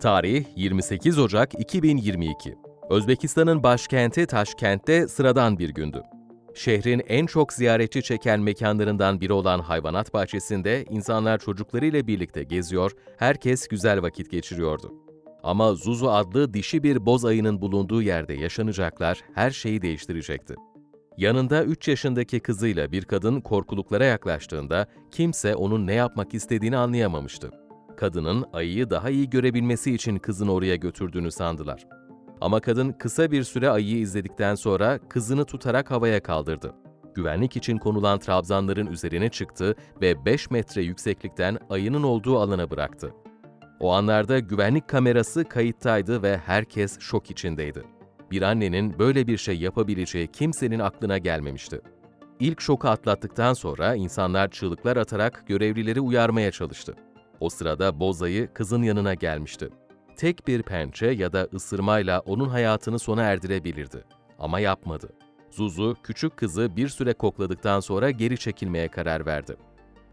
Tarih 28 Ocak 2022. Özbekistan'ın başkenti Taşkent'te sıradan bir gündü. Şehrin en çok ziyaretçi çeken mekanlarından biri olan hayvanat bahçesinde insanlar çocuklarıyla birlikte geziyor, herkes güzel vakit geçiriyordu. Ama Zuzu adlı dişi bir boz ayının bulunduğu yerde yaşanacaklar her şeyi değiştirecekti. Yanında 3 yaşındaki kızıyla bir kadın korkuluklara yaklaştığında kimse onun ne yapmak istediğini anlayamamıştı. Kadının ayıyı daha iyi görebilmesi için kızını oraya götürdüğünü sandılar. Ama kadın kısa bir süre ayıyı izledikten sonra kızını tutarak havaya kaldırdı. Güvenlik için konulan trabzanların üzerine çıktı ve 5 metre yükseklikten ayının olduğu alana bıraktı. O anlarda güvenlik kamerası kayıttaydı ve herkes şok içindeydi. Bir annenin böyle bir şey yapabileceği kimsenin aklına gelmemişti. İlk şoku atlattıktan sonra insanlar çığlıklar atarak görevlileri uyarmaya çalıştı. O sırada Bozayı kızın yanına gelmişti. Tek bir pençe ya da ısırmayla onun hayatını sona erdirebilirdi. Ama yapmadı. Zuzu, küçük kızı bir süre kokladıktan sonra geri çekilmeye karar verdi.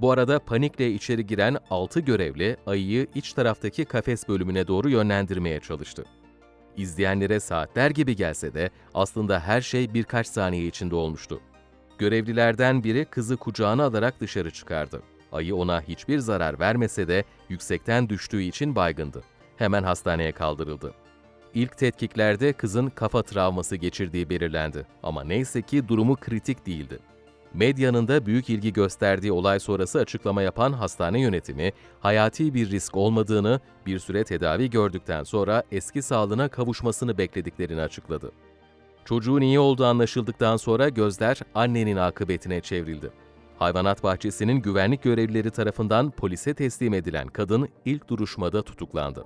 Bu arada panikle içeri giren 6 görevli ayıyı iç taraftaki kafes bölümüne doğru yönlendirmeye çalıştı. İzleyenlere saatler gibi gelse de aslında her şey birkaç saniye içinde olmuştu. Görevlilerden biri kızı kucağına alarak dışarı çıkardı. Ayı ona hiçbir zarar vermese de yüksekten düştüğü için baygındı. Hemen hastaneye kaldırıldı. İlk tetkiklerde kızın kafa travması geçirdiği belirlendi ama neyse ki durumu kritik değildi. Medyanın da büyük ilgi gösterdiği olay sonrası açıklama yapan hastane yönetimi, hayati bir risk olmadığını, bir süre tedavi gördükten sonra eski sağlığına kavuşmasını beklediklerini açıkladı. Çocuğun iyi olduğu anlaşıldıktan sonra gözler annenin akıbetine çevrildi. Hayvanat bahçesinin güvenlik görevlileri tarafından polise teslim edilen kadın ilk duruşmada tutuklandı.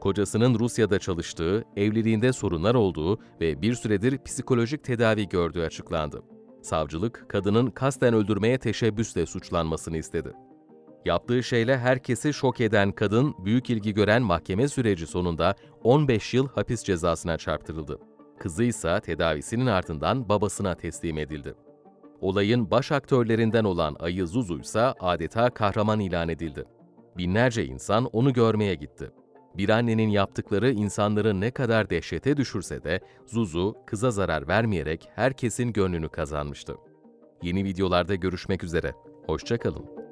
Kocasının Rusya'da çalıştığı, evliliğinde sorunlar olduğu ve bir süredir psikolojik tedavi gördüğü açıklandı. Savcılık, kadının kasten öldürmeye teşebbüsle suçlanmasını istedi. Yaptığı şeyle herkesi şok eden kadın, büyük ilgi gören mahkeme süreci sonunda 15 yıl hapis cezasına çarptırıldı. Kızı ise tedavisinin ardından babasına teslim edildi. Olayın baş aktörlerinden olan Ayı Zuzu ise adeta kahraman ilan edildi. Binlerce insan onu görmeye gitti. Bir annenin yaptıkları insanları ne kadar dehşete düşürse de Zuzu kıza zarar vermeyerek herkesin gönlünü kazanmıştı. Yeni videolarda görüşmek üzere. Hoşçakalın.